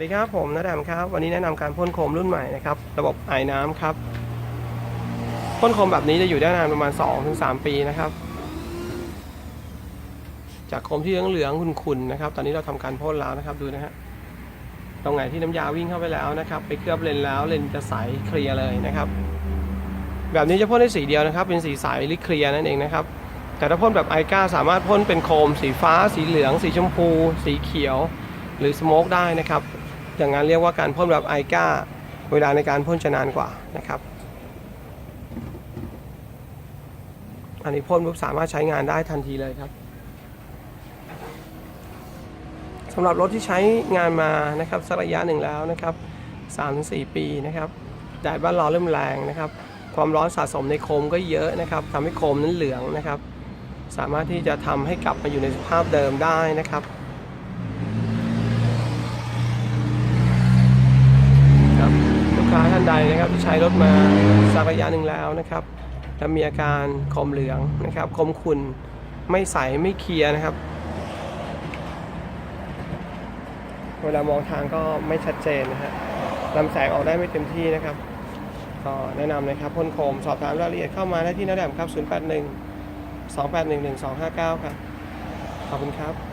วัสดีครับผมนาแดมครับ วันนี้แนะนำการพ่นโคมรุ่นใหม่นะครับ ระบบไอ้น้ำครับพ่นโคมแบบนี้จะอยู่ได้นานประมาณ 2-3 ปีนะครับ จากโคมที่เหลืองๆขุ่นๆนะครับ ตอนนี้เราทำการพ่นแล้วนะครับดูนะฮะตรงไหนที่น้ำยาวิ่งเข้าไปแล้วนะครับ ไปเคลือบเลนแล้วเลนจะใสเคลียร์เลยนะครับ แบบนี้จะพ่นได้สีเดียวนะครับ เป็นสีใสหรือเคลียร์นั่นเองนะครับ แต่ถ้าพ่นแบบไอก้าสามารถพ่นเป็นโคม สีฟ้า สีเหลือง สีชมพู สีเขียว หรือสโมกได้นะครับ อย่างนั้นเรียกว่าการพ่นแบบไอก้า เวลาในการพ่นจะนานกว่านะครับ อันนี้พ่นปุ๊บสามารถใช้งานได้ทันทีเลยครับสำหรับรถที่ใช้งานมานะครับสักระยะหนึ่งแล้วนะครับ3-4 ปีนะครับแดดบ้านเราเริ่มแรงนะครับ ความร้อนสะสมในโคมก็เยอะนะครับทำให้โคมนั้นเหลืองนะครับ สามารถที่จะทำให้กลับมาอยู่ในสภาพเดิมได้นะครับครับลูกค้านใดนะครับที่ใช้รถมาสักระยะหนึ่งแล้วนะครับและมีอาการคมเหลืองนะครับคมขุ่นไม่ใสไม่เคลียร์นะครับ เวลามองทางก็ไม่ชัดเจนนะฮะลำแสงออกได้ไม่เต็มที่นะครับ ก็แนะนำนะครับพ่นโคมสอบถามรายละเอียดเข้ามาได้ที่น้าแดมครับ 081 281 1259 ครับ ขอบคุณครับ